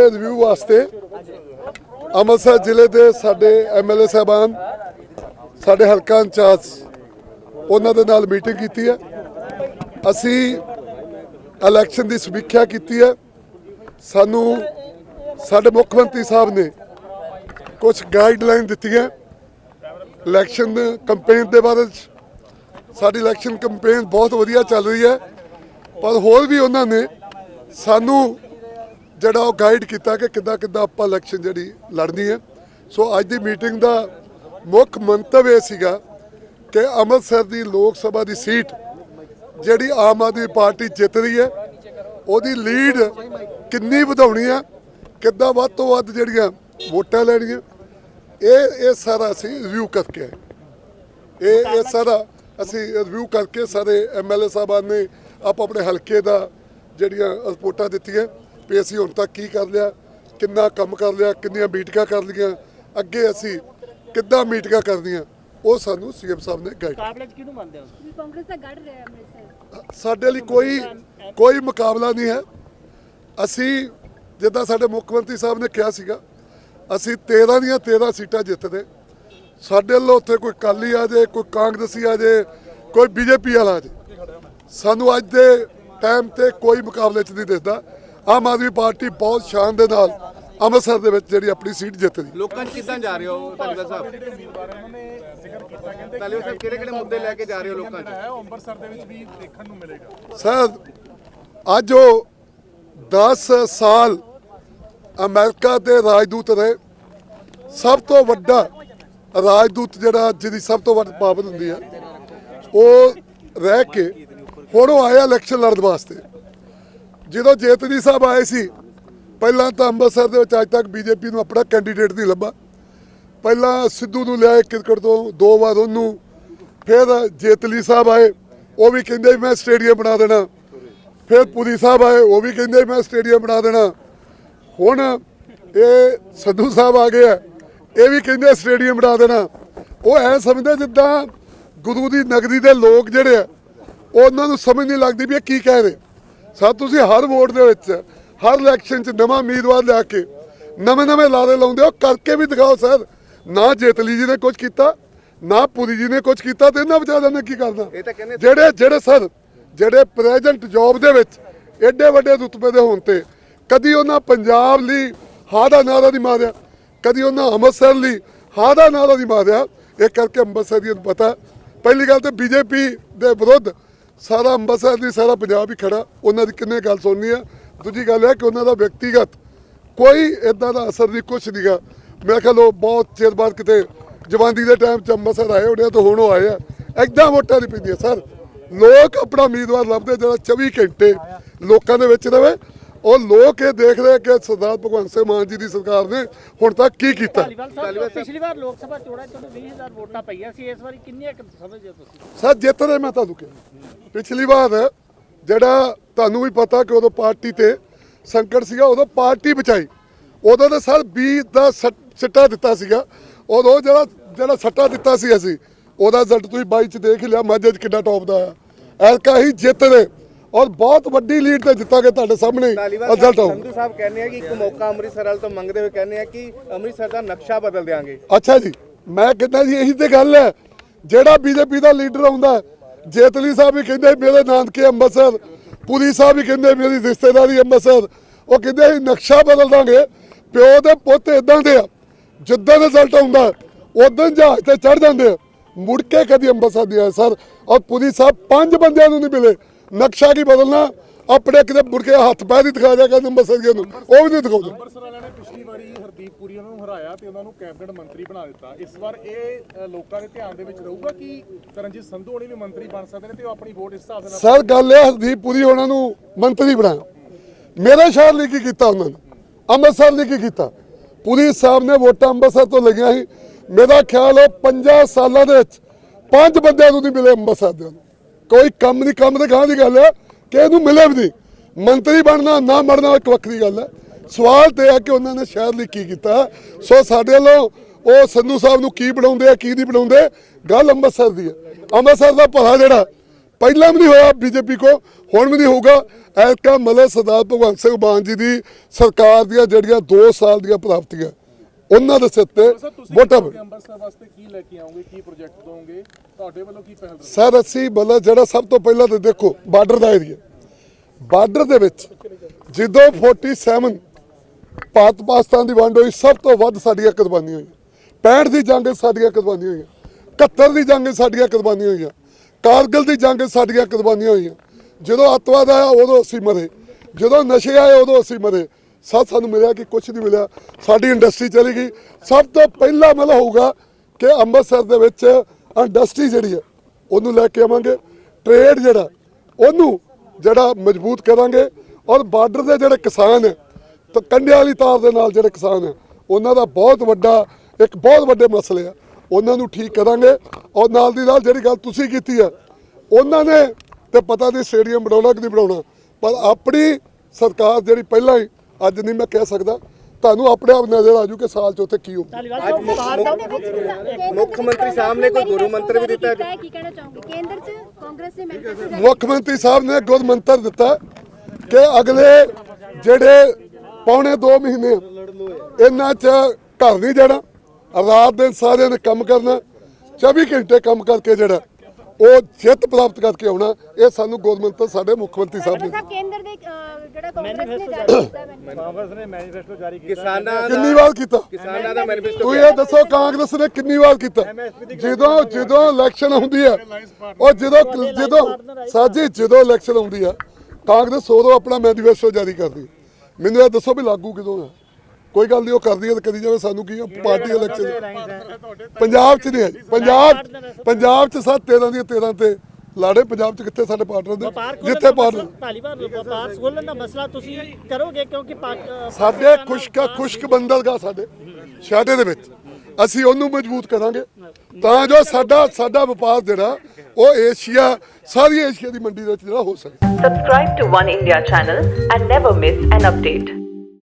ਦੇ ਰਿਵਿਊ ਵਾਸਤੇ ਅੰਮ੍ਰਿਤਸਰ ਜ਼ਿਲ੍ਹੇ ਦੇ ਸਾਡੇ ਐਮਐਲਏ ਸਾਹਿਬਾਨ, ਸਾਡੇ ਹਲਕਾ ਇੰਚਾਰਜ, ਉਹਨਾਂ ਦੇ ਨਾਲ ਮੀਟਿੰਗ ਕੀਤੀ ਹੈ। ਅਸੀਂ ਇਲੈਕਸ਼ਨ ਦੀ ਸਮੀਖਿਆ ਕੀਤੀ ਹੈ। ਸਾਨੂੰ ਸਾਡੇ ਮੁੱਖ ਮੰਤਰੀ ਸਾਹਿਬ ਨੇ ਕੁਝ ਗਾਈਡਲਾਈਨ ਦਿੱਤੀਆਂ। ਇਲੈਕਸ਼ਨ ਕੰਪੇਨ ਦੇ ਬਾਰੇ 'ਚ। ਸਾਡੀ ਇਲੈਕਸ਼ਨ ਕੰਪੇਨ ਬਹੁਤ ਵਧੀਆ ਚੱਲ ਰਹੀ ਹੈ। ਪਰ ਹੋਰ ਵੀ ਉਹਨਾਂ ਨੇ ਸਾਨੂੰ ਜਿਹੜਾ ਉਹ ਗਾਈਡ ਕੀਤਾ ਕਿ ਕਿੱਦਾਂ ਕਿੱਦਾਂ ਆਪਾਂ ਇਲੈਕਸ਼ਨ ਜਿਹੜੀ ਲੜਨੀ ਹੈ। ਸੋ ਅੱਜ ਦੀ ਮੀਟਿੰਗ ਦਾ ਮੁੱਖ ਮੰਤਵ ਇਹ ਸੀਗਾ ਕਿ ਅੰਮ੍ਰਿਤਸਰ ਦੀ ਲੋਕ ਸਭਾ ਦੀ ਸੀਟ ਜਿਹੜੀ ਆਮ ਆਦਮੀ ਪਾਰਟੀ ਜਿੱਤ ਰਹੀ ਹੈ, ਉਹਦੀ ਲੀਡ ਕਿੰਨੀ ਵਧਾਉਣੀ ਆ ਕਿੱਦਾਂ ਵੱਧ ਤੋਂ ਵੱਧ ਜਿਹੜੀਆਂ ਵੋਟਾਂ ਲੈਣੀਆਂ, ਇਹ ਇਹ ਸਾਰਾ ਅਸੀਂ ਰਿਵਿਊ ਕਰਕੇ ਇਹ ਇਹ ਸਾਰਾ ਅਸੀਂ ਰਿਵਿਊ ਕਰਕੇ ਸਾਰੇ ਐਮਐਲਏ ਸਾਹਿਬਾਨ ਨੇ ਆਪ ਆਪਣੇ ਹਲਕੇ ਦਾ ਜਿਹੜੀਆਂ ਰਿਪੋਰਟਾਂ ਦਿੱਤੀਆਂ। ਵੀ ਅਸੀਂ ਹੁਣ ਤੱਕ ਕੀ ਕਰ ਲਿਆ ਕਿੰਨਾ ਕੰਮ ਕਰ ਲਿਆ ਕਿੰਨੀਆਂ ਮੀਟਿੰਗਾਂ ਕਰ ਲਈਆਂ ਅੱਗੇ ਅਸੀਂ ਕਿੱਦਾਂ ਮੀਟਿੰਗਾਂ ਕਰਨੀਆਂ ਉਹ ਸਾਨੂੰ ਸੀਐਮ ਸਾਹਿਬ ਨੇ ਗਾਈਡ ਮੁਕਾਬਲੇ 'ਚ ਕਿਹਨੂੰ ਮੰਨਦੇ ਹੋ? ਵੀ ਕਾਂਗਰਸ ਦਾ ਗੜ ਰਿਹਾ ਅੰਮ੍ਰਿਤਸਰ। ਸਾਡੇ ਲਈ ਕੋਈ ਕੋਈ ਮੁਕਾਬਲਾ ਨਹੀਂ ਹੈ। ਅਸੀਂ ਜਿੱਦਾਂ ਸਾਡੇ ਮੁੱਖ ਮੰਤਰੀ ਸਾਹਿਬ ਨੇ ਕਿਹਾ ਸੀਗਾ ਅਸੀਂ 13 ਦੀਆਂ 13 ਸੀਟਾਂ ਜਿੱਤਦੇ। ਸਾਡੇ ਵੱਲੋਂ ਉੱਥੇ ਕੋਈ ਕਾਲੀ ਆ ਜਾਏ ਕੋਈ ਕਾਂਗਰਸੀ ਆ ਜਾਏ ਕੋਈ ਬੀਜੇਪੀ ਵਾਲਾ ਆ ਜਾਏ। ਸਾਨੂੰ ਅੱਜ ਦੇ ਟਾਈਮ ਤੇ ਕੋਈ ਮੁਕਾਬਲੇ 'ਚ ਨਹੀਂ ਦਿਸਦਾ। ਆਮ ਆਦਮੀ ਪਾਰਟੀ ਬਹੁਤ ਸ਼ਾਨ ਦੇ ਨਾਲ ਅੰਮ੍ਰਿਤਸਰ ਦੇ ਵਿੱਚ ਜਿਹੜੀ ਆਪਣੀ ਸੀਟ ਜਿੱਤਦੀ। ਲੋਕਾਂ 'ਚ ਕਿੱਦਾਂ ਜਾ ਰਹੇ ਹੋ ਧਾਲੀਵਾਲ ਸਾਹਿਬ? ਧਾਲੀਵਾਲ ਸਾਹਿਬ ਕਿਹੜੇ ਕਿਹੜੇ ਮੁੱਦੇ ਲੈ ਕੇ ਜਾ ਰਹੇ ਹੋ ਲੋਕਾਂ 'ਚ? ਅੰਮ੍ਰਿਤਸਰ ਦੇ ਵਿੱਚ ਵੀ ਦੇਖਣ ਨੂੰ ਮਿਲੇਗਾ। ਸਰ ਅੱਜ ਉਹ 10 ਸਾਲ ਅਮਰੀਕਾ ਦੇ ਰਾਜਦੂਤ ਰਹੇ। ਸਭ ਤੋਂ ਵੱਡਾ ਰਾਜਦੂਤ ਜਿਹੜਾ ਜਿਹਦੀ ਸਭ ਤੋਂ ਵੱਧ ਪਾਵਰ ਹੁੰਦੀ ਹੈ ਉਹ ਰਹਿ ਕੇ ਹੁਣ ਉਹ ਆਇਆ ਇਲੈਕਸ਼ਨ ਲੜਨ ਵਾਸਤੇ। ਜਦੋਂ ਜੇਤਨੀ ਸਾਹਿਬ ਆਏ ਸੀ, ਪਹਿਲਾਂ ਤਾਂ ਅੰਮ੍ਰਿਤਸਰ ਦੇ ਵਿੱਚ ਅੱਜ ਤੱਕ ਬੀਜੇਪੀ ਨੂੰ ਆਪਣਾ ਕੈਂਡੀਡੇਟ ਨਹੀਂ ਲੱਭਾ। ਪਹਿਲਾਂ ਸਿੱਧੂ ਨੂੰ ਲਿਆਏ ਕ੍ਰਿਕਟ ਤੋਂ, ਦੋ ਵਾਰ ਉਹਨੂੰ, ਫਿਰ ਜੇਤਲੀ ਸਾਹਿਬ ਆਏ, ਉਹ ਵੀ ਕਹਿੰਦੇ ਮੈਂ ਸਟੇਡੀਅਮ ਬਣਾ ਦੇਣਾ। ਫਿਰ ਪੁਰੀ ਸਾਹਿਬ ਆਏ, ਉਹ ਵੀ ਕਹਿੰਦੇ ਮੈਂ ਸਟੇਡੀਅਮ ਬਣਾ ਦੇਣਾ। ਹੁਣ ਇਹ ਸੰਧੂ ਸਾਹਿਬ ਆ ਗਏ ਆ, ਇਹ ਵੀ ਕਹਿੰਦੇ ਸਟੇਡੀਅਮ ਬਣਾ ਦੇਣਾ। ਉਹ ਐ ਸਮਝਦੇ ਜਿੱਦਾਂ ਗੁਰੂ ਦੀ ਨਗਰੀ ਦੇ ਲੋਕ ਜਿਹੜੇ ਆ, ਉਹਨਾਂ ਨੂੰ ਸਮਝ ਨਹੀਂ ਲੱਗਦੀ ਵੀ ਇਹ ਕੀ ਕਹਿ ਰਹੇ। ਸਾ ਤੁਸੀਂ ਹਰ ਵੋਟ ਦੇ ਵਿੱਚ ਹਰ ਇਲੈਕਸ਼ਨ 'ਚ ਨਵਾਂ ਉਮੀਦਵਾਰ ਲਿਆ ਕੇ ਨਵੇਂ ਨਵੇਂ ਲਾਰੇ ਲਾਉਂਦੇ ਹੋ ਕਰਕੇ ਵੀ ਦਿਖਾਓ ਸਰ। ਨਾ ਜੇਤਲੀ ਜੀ ਨੇ ਕੁਝ ਕੀਤਾ ਨਾ ਪੁਰੀ ਜੀ ਨੇ ਕੁਝ ਕੀਤਾ ਤੇ ਇਹਨਾਂ ਵਿਚਾਰਿਆਂ ਨੇ ਕੀ ਕਰਨਾ? ਜਿਹੜੇ ਜਿਹੜੇ ਸਰ ਜਿਹੜੇ ਪ੍ਰੈਜ਼ੈਂਟ ਜੌਬ ਦੇ ਵਿੱਚ ਐਡੇ ਵੱਡੇ ਰੁਤਬੇ ਦੇ ਹੋਣ ਤੇ ਕਦੀ ਉਹਨਾਂ ਪੰਜਾਬ ਲਈ ਹਾਂ ਦਾ ਨਾਰਾ ਨਹੀਂ ਮਾਰਿਆ ਕਦੀ ਉਹਨਾਂ ਅੰਮ੍ਰਿਤਸਰ ਲਈ ਹਾਂ ਦਾ ਨਾਰਾ ਨਹੀਂ ਮਾਰਿਆ। ਇਹ ਕਰਕੇ ਅੰਮ੍ਰਿਤਸਰੀਆਂ ਨੂੰ ਪਤਾ ਪਹਿਲੀ ਗੱਲ ਤੇ ਬੀਜੇਪੀ ਦੇ ਵਿਰੁੱਧ ਸਾਰਾ ਅੰਮ੍ਰਿਤਸਰ ਦੀ ਸਾਰਾ ਪੰਜਾਬ ਹੀ ਖੜਾ। ਉਹਨਾਂ ਦੀ ਕਿੰਨੇ ਗੱਲ ਸੁਣਨੀ ਆ? ਦੂਜੀ ਗੱਲ ਹੈ ਕਿ ਉਹਨਾਂ ਦਾ ਵਿਅਕਤੀਗਤ ਕੋਈ ਇਦਾਂ ਦਾ ਅਸਰ ਨਹੀਂ, ਕੁਛ ਨਹੀਂਗਾ ਮੈਂ ਕਿਹਾ ਲੋ ਬਹੁਤ ਚਿਰ ਬਾਅਦ ਕਿਤੇ ਜਵਾਨੀ ਦੇ ਟਾਈਮ ਚ ਅੰਮ੍ਰਿਤਸਰ ਆਏ ਹੋਣੇ ਆ, ਤਾਂ ਹੁਣ ਉਹ ਆਏ ਆ। ਏਦਾਂ ਵੋਟਾਂ ਨਹੀਂ ਪੈਂਦੀਆਂ, ਸਰ। ਲੋਕ ਆਪਣਾ ਉਮੀਦਵਾਰ ਲੱਭਦੇ ਜਿਹੜਾ 24 ਘੰਟੇ ਲੋਕਾਂ ਦੇ ਵਿੱਚ ਰਵੇ। ਉਹ ਲੋਕ ਇਹ ਦੇਖ ਰਹੇ ਕਿ ਸਰਦਾਰ ਭਗਵੰਤ ਸਿੰਘ ਮਾਨ ਜੀ ਦੀ ਸਰਕਾਰ ਨੇ ਹੁਣ ਤੱਕ ਕੀ ਕੀਤਾ? ਪਿਛਲੀ ਵਾਰ ਲੋਕ ਸਭਾ ਚੋਣਾਂ 'ਚ ਤੁਹਾਨੂੰ 20000 ਵੋਟਾਂ ਪਈਆਂ ਸੀ ਇਸ ਵਾਰੀ ਕਿੰਨੀਆਂ ਕੁ ਸਮਝਦੇ ਹੋ ਤੁਸੀਂ? ਸਰ ਜਿੱਤ ਰਹੇ ਮੈਂ ਤੁਹਾਨੂੰ ਕਿਹਾ। ਪਿਛਲੀ ਵਾਰ ਜਿਹੜਾ ਤੁਹਾਨੂੰ ਵੀ ਪਤਾ ਕਿ ਉਦੋਂ ਪਾਰਟੀ ਤੇ ਸੰਕਟ ਸੀਗਾ ਉਦੋਂ ਪਾਰਟੀ ਬਚਾਈ। ਉਦੋਂ ਤਾਂ ਸਰ 20 ਦਾ ਸੱਟ- ਸਿੱਟਾ ਦਿੱਤਾ ਸੀਗਾ। ਉਦੋਂ ਜਿਹੜਾ ਜਿਹੜਾ ਸੱਟਾ ਦਿੱਤਾ ਸੀ ਅਸੀਂ ਉਹਦਾ ਰਿਜ਼ਲਟ ਤੁਸੀਂ 22 ਚ ਦੇਖ ਹੀ ਲਿਆ ਮਾਝੇ ਚ ਕਿੰਨਾ ਟੌਪ ਦਾ ਆ ਐਲਕਾ ਹੀ ਜਿੱਤ ਦੇ ਔਰ ਬਹੁਤ ਵੱਡੀ ਲੀਡ ਤੇ ਜਿੱਤਾਂਗੇ ਤੁਹਾਡੇ ਸਾਹਮਣੇ ਸਾਹਿਬ ਆਊ। ਸੰਧੂ ਸਾਹਿਬ ਕਹਿੰਦੇ ਆ ਕਿ ਇੱਕ ਮੌਕਾ ਅੰਮ੍ਰਿਤਸਰ ਵਾਲ ਤੋਂ ਮੰਗਦੇ ਹੋਏ ਕਹਿੰਦੇ ਆ ਕਿ ਅੰਮ੍ਰਿਤਸਰ ਦਾ ਨਕਸ਼ਾ ਬਦਲ ਦੇਾਂਗੇ ਅੱਛਾ ਜੀ ਮੈਂ ਕਹਿੰਦਾ ਜੀ ਇਹੀ ਤੇ ਗੱਲ ਹੈ ਜਿਹੜਾ ਬੀਜੇਪੀ ਦਾ ਲੀਡਰ ਆਉਂਦਾ ਜੇਤਲੀ ਸਾਹਿਬ ਵੀ ਕਹਿੰਦੇ ਮੇਰੇ ਨਾਨਕੇ ਅੰਮ੍ਰਿਤਸਰ ਪੁਰੀ ਸਾਹਿਬ ਵੀ ਕਹਿੰਦੇ ਮੇਰੀ ਰਿਸ਼ਤੇਦਾਰੀ ਅੰਮ੍ਰਿਤਸਰ ਉਹ ਕਹਿੰਦੇ ਅਸੀਂ ਨਕਸ਼ਾ ਬਦਲ ਦਾਂਗੇ ਪਿਓ ਦੇ ਪੁੱਤ ਇਦਾਂ ਦੇ ਆ ਜਿੱਦਾਂ ਰਿਜ਼ਲਟ ਆਉਂਦਾ ਉਦੋਂ ਜਹਾਜ਼ ਤੇ ਚੜ ਜਾਂਦੇ ਆ ਮੁੜ ਕੇ ਕਦੀ ਅੰਮ੍ਰਿਤਸਰ ਆਏ ਸਰ। ਔਰ ਪੁਰੀ ਸਾਹਿਬ ਪੰਜ ਬੰਦਿਆਂ ਨੂੰ ਨਹੀਂ ਮਿਲੇ ਨਕਸ਼ਾ ਕੀ ਬਦਲਣਾ। ਆਪਣੇ ਕਿਤੇ ਮੁੜ ਕੇ ਹੱਥ ਪੈਰ ਹੀ ਦਿਖਾ ਜਾ ਕੇ ਅੰਮ੍ਰਿਤਸਰ ਨੂੰ। ਉਹ ਵੀ ਨਹੀਂ ਦਿਖਾਉਂਦੇ। ਅੰਮ੍ਰਿਤਸਰ ਵਾਲਿਆਂ ਨੇ ਪਿਛਲੀ ਵਾਰੀ ਹਰਦੀਪ ਪੁਰੀ ਉਹਨਾਂ ਨੂੰ ਹਰਾਇਆ ਤੇ ਉਹਨਾਂ ਨੂੰ ਕੈਬਨਿਟ ਮੰਤਰੀ ਬਣਾ ਦਿੱਤਾ। ਇਸ ਵਾਰ ਇਹ ਲੋਕਾਂ ਦੇ ਧਿਆਨ ਦੇ ਵਿੱਚ ਰਹੂਗਾ ਕਿ ਤਰਨਜੀਤ ਸੰਧੂ ਹੋਣੀ ਵੀ ਮੰਤਰੀ ਬਣ ਸਕਦੇ ਨੇ ਤੇ ਉਹ ਆਪਣੀ ਵੋਟ ਇਸ ਹਿਸਾਬ ਨਾਲ ਸਰ ਗੱਲ ਇਹ ਹਰਦੀਪ ਪੁਰੀ ਉਹਨਾਂ ਨੂੰ ਮੰਤਰੀ ਬਣਾਇਆ। ਮੇਰੇ ਸ਼ਹਿਰ ਲਈ ਕੀ ਕੀਤਾ ਉਹਨਾਂ ਨੇ? ਅੰਮ੍ਰਿਤਸਰ ਲਈ ਕੀ ਕੀਤਾ? ਪੁਰੀ ਸਾਹਿਬ ਨੇ ਵੋਟਾਂ ਅੰਮ੍ਰਿਤਸਰ ਤੋਂ ਲਈਆਂ ਸੀ। ਮੇਰਾ ਖਿਆਲ ਹੈ 50 ਸਾਲਾਂ ਦੇ ਵਿੱਚ ਪੰਜ ਬੰਦਿਆਂ ਨੂੰ ਨਹੀਂ ਮਿਲੇ ਅੰਮ੍ਰਿਤਸਰ ਦੇ ਨੂੰ ਕੋਈ ਕੰਮ ਨਹੀਂ ਕੰਮ ਦੇ ਗਾਂ ਦੀ ਗੱਲ ਹੈ ਕਿ ਇਹਨੂੰ ਮਿਲੇ ਵੀ ਨਹੀਂ। ਮੰਤਰੀ ਬਣਨਾ, ਨਾ ਬਣਨਾ ਇੱਕ ਵੱਖਰੀ ਗੱਲ ਹੈ। ਸਵਾਲ ਤੇ ਹੈ ਕਿ ਉਹਨਾਂ ਨੇ ਸ਼ਹਿਰ ਲਈ ਕੀ ਕੀਤਾ। ਸੋ ਸਾਡੇ ਵੱਲੋਂ ਉਹ ਸੰਧੂ ਸਾਹਿਬ ਨੂੰ ਕੀ ਬਣਾਉਂਦੇ ਆ, ਕੀ ਨਹੀਂ ਬਣਾਉਂਦੇ, ਗੱਲ ਅੰਮ੍ਰਿਤਸਰ ਦੀ ਹੈ। ਅੰਮ੍ਰਿਤਸਰ ਦਾ ਭਲਾ ਜਿਹੜਾ ਪਹਿਲਾਂ ਵੀ ਨਹੀਂ ਹੋਇਆ ਬੀਜੇਪੀ ਕੋ, ਹੁਣ ਵੀ ਨਹੀਂ ਹੋਊਗਾ। ਐਲਕਾ ਮਲੇ ਸਰਦਾਰ ਭਗਵੰਤ ਸਿੰਘ ਮਾਨ ਜੀ ਦੀ ਸਰਕਾਰ ਦੀਆਂ ਜਿਹੜੀਆਂ 2 ਸਾਲ ਦੀਆਂ ਪ੍ਰਾਪਤੀਆਂ ਉਹਨਾਂ ਦੇ ਸਿਰ ਤੇ ਵੋਟਾਂ ਅੱਗੇ ਅੰਮ੍ਰਿਤਸਰ ਵਾਸਤੇ ਕੀ ਲੈ ਕੇ ਆਓਗੇ ਕੀ ਪ੍ਰੋਜੈਕਟ ਦੋਗੇ? ਤੁਹਾਡੇ ਵੱਲੋਂ ਕੀ ਪਹਿਲ ਰਹੇਗੀ ਸਰ ਅਸੀਂ ਮਤਲਬ ਜਿਹੜਾ ਸਭ ਤੋਂ ਪਹਿਲਾਂ ਤਾਂ ਦੇਖੋ ਬਾਰਡਰ ਦਾ ਏਰੀਆ ਬਾਰਡਰ ਦੇ ਵਿੱਚ ਜਦੋਂ 47 ਭਾਰਤ ਪਾਕਿਸਤਾਨ ਦੀ ਵੰਡ ਹੋਈ ਸਭ ਤੋਂ ਵੱਧ ਸਾਡੀਆਂ ਕੁਰਬਾਨੀਆਂ ਹੋਈਆਂ। 65 ਦੀ ਜੰਗ ਸਾਡੀਆਂ ਕੁਰਬਾਨੀਆਂ ਹੋਈਆਂ। 71 ਦੀ ਜੰਗ ਸਾਡੀਆਂ ਕੁਰਬਾਨੀਆਂ ਹੋਈਆਂ। ਕਾਰਗਿਲ ਦੀ ਜੰਗ ਸਾਡੀਆਂ ਕੁਰਬਾਨੀਆਂ ਹੋਈਆਂ। ਜਦੋਂ ਅੱਤਵਾਦ ਆਇਆ ਉਦੋਂ ਅਸੀਂ ਮਰੇ। ਜਦੋਂ ਨਸ਼ੇ ਆਏ ਉਦੋਂ ਅਸੀਂ ਮਰੇ। ਸਭ ਸਾਨੂੰ ਮਿਲਿਆ ਕਿ ਕੁਝ ਨਹੀਂ ਮਿਲਿਆ। ਸਾਡੀ ਇੰਡਸਟਰੀ ਚਲੀ ਗਈ। ਸਭ ਤੋਂ ਪਹਿਲਾ ਮਤਲਬ ਹੋਊਗਾ ਕਿ ਅੰਮ੍ਰਿਤਸਰ ਦੇ ਵਿੱਚ ਇੰਡਸਟਰੀ ਜਿਹੜੀ ਹੈ, ਉਹਨੂੰ ਲੈ ਕੇ ਆਵਾਂਗੇ। ਟ੍ਰੇਡ ਜਿਹੜਾ, ਉਹਨੂੰ ਜਿਹੜਾ ਮਜ਼ਬੂਤ ਕਰਾਂਗੇ। ਔਰ ਬਾਰਡਰ ਦੇ ਜਿਹੜੇ ਕਿਸਾਨ ਹੈ, ਤਾਂ ਕੰਡਿਆਂ ਵਾਲੀ ਤਾਰ ਦੇ ਨਾਲ ਜਿਹੜੇ ਕਿਸਾਨ ਹੈ, ਉਹਨਾਂ ਦਾ ਬਹੁਤ ਵੱਡਾ, ਇੱਕ ਬਹੁਤ ਵੱਡੇ ਮਸਲੇ ਆ। ਉਹਨਾਂ ਨੂੰ ਠੀਕ ਕਰਾਂਗੇ। ਔਰ ਨਾਲ ਦੀ ਨਾਲ ਜਿਹੜੀ ਗੱਲ ਤੁਸੀਂ ਕੀਤੀ ਆ ਉਹਨਾਂ ਨੇ ਤੇ ਪਤਾ ਨਹੀਂ ਸਟੇਡੀਅਮ ਬਣਾਉਣਾ ਕਿ ਨਹੀਂ ਬਣਾਉਣਾ, ਪਰ ਆਪਣੀ ਸਰਕਾਰ ਜਿਹੜੀ ਪਹਿਲਾਂ ਹੀ ਅੱਜ ਨਹੀਂ ਮੈਂ ਕਹਿ ਸਕਦਾ। ਤੁਹਾਨੂੰ ਆਪਣੇ ਆਪ ਨਜ਼ਰ ਆਜੂ ਕਿ ਸਾਲ ਚ ਉੱਥੇ ਕੀ ਦਾ ਮੁੱਖ ਮੰਤਰੀ ਸਾਹਿਬ ਨੇ ਕੋਈ ਗੁਰੂ ਮੰਤਰ ਵੀ ਦਿੱਤਾ ਹੈ ਕੀ ਕਹਿਣਾ ਚਾਹੋਗੇ? ਕੇਂਦਰ 'ਚ ਕਾਂਗਰਸ ਨੇ ਮੁੱਖ ਮੰਤਰੀ ਸਾਹਿਬ ਨੇ ਗੁਰ ਮੰਤਰ ਦਿੱਤਾ ਕਿ ਅਗਲੇ ਜਿਹੜੇ ਪੌਣੇ 2 ਮਹੀਨੇ ਇਹਨਾਂ 'ਚ ਘਰ ਨਹੀਂ ਜਾਣਾ ਰਾਤ ਦਿਨ ਸਾਰਿਆਂ ਨੇ ਕੰਮ ਕਰਨਾ 24 ਘੰਟੇ ਕੰਮ ਕਰਕੇ ਜਿਹੜਾ ਉਹ ਜਿੱਤ ਪ੍ਰਾਪਤ ਕਰਕੇ ਆਉਣਾ ਇਹ ਸਾਨੂੰ ਗੁਰ ਮੰਤਰ ਸਾਡੇ ਮੁੱਖ ਮੰਤਰੀ ਸਾਹਿਬ ਨੇ ਕਾਂਗਰਸ ਨੇ ਜਾਰੀ ਕੀਤਾ ਮੈਨੀਫੈਸਟੋ ਕਿਸਾਨਾਂ ਕਿੰਨੀ ਦਾ ਵਾਰ ਕੀਤਾ? ਕਿਸਾਨਾਂ ਦਾ ਮੈਨੀਫੈਸਟੋ ਤੂੰ ਇਹ ਦੱਸੋ ਕਾਂਗਰਸ ਨੇ ਕਿੰਨੀ ਵਾਰ ਕੀਤਾ? ਜਦੋਂ ਜਦੋਂ ਇਲੈਕਸ਼ਨ ਹੁੰਦੀ ਆ ਉਹ ਜਦੋਂ ਜਦੋਂ ਸਾਜੀ ਜਦੋਂ ਇਲੈਕਸ਼ਨ ਹੁੰਦੀ ਆ ਕਾਂਗਰਸ ਉਦੋਂ ਆਪਣਾ ਮੈਨੀਫੈਸਟੋ ਜਾਰੀ ਕਰਦੀ ਮੈਨੂੰ ਇਹ ਦੱਸੋ ਵੀ ਲਾਗੂ ਕਿਦੋਂ ਆ ਕੋਈ ਗੱਲ ਨਹੀਂ ਉਹ ਕਰਦੀ ਹੈ ਕਰੀ ਜਾਵੇ। ਸਾਨੂੰ ਕੀ ਪਾਰਟੀ ਇਲੈਕਸ਼ਨ ਪੰਜਾਬ 'ਚ ਨਹੀਂ ਹੈ। ਜੀ। ਪੰਜਾਬ ਪੰਜਾਬ 'ਚ ਸੱਤ 13 ਦੀਆਂ 13 ਤੇ ਲਾੜੇ ਪੰਜਾਬ 'ਚ ਕਿੱਥੇ ਸਾਡੇ ਪਾਰਟਨਰ ਦੇ ਜਿੱਥੇ ਪਾਰਟਨਰ ਧਾਲੀਵਾਲ ਵਪਾਰ ਖੋਲ੍ਹਣ ਦਾ ਮਸਲਾ ਤੁਸੀਂ ਕਰੋਗੇ ਕਿਉਂਕਿ ਸਾਡੇ ਖੁਸ਼ਕ ਖੁਸ਼ਕ ਬੰਦਰਗਾਹ ਸਾਡੇ ਸ਼ਾਡੇ ਦੇ ਵਿੱਚ। ਅਸੀਂ ਉਹਨੂੰ ਮਜ਼ਬੂਤ ਕਰਾਂਗੇ। ਤਾਂ ਜੋ ਸਾਡਾ ਸਾਡਾ ਵਪਾਰ ਜਿਹੜਾ ਉਹ ਏਸ਼ੀਆ ਸਾਰੀ ਏਸ਼ੀਆ ਦੀ ਮੰਡੀ ਦੇ ਵਿੱਚ ਜਿਹੜਾ ਹੋ ਸਕੇ। Subscribe to One India channel and never miss an update.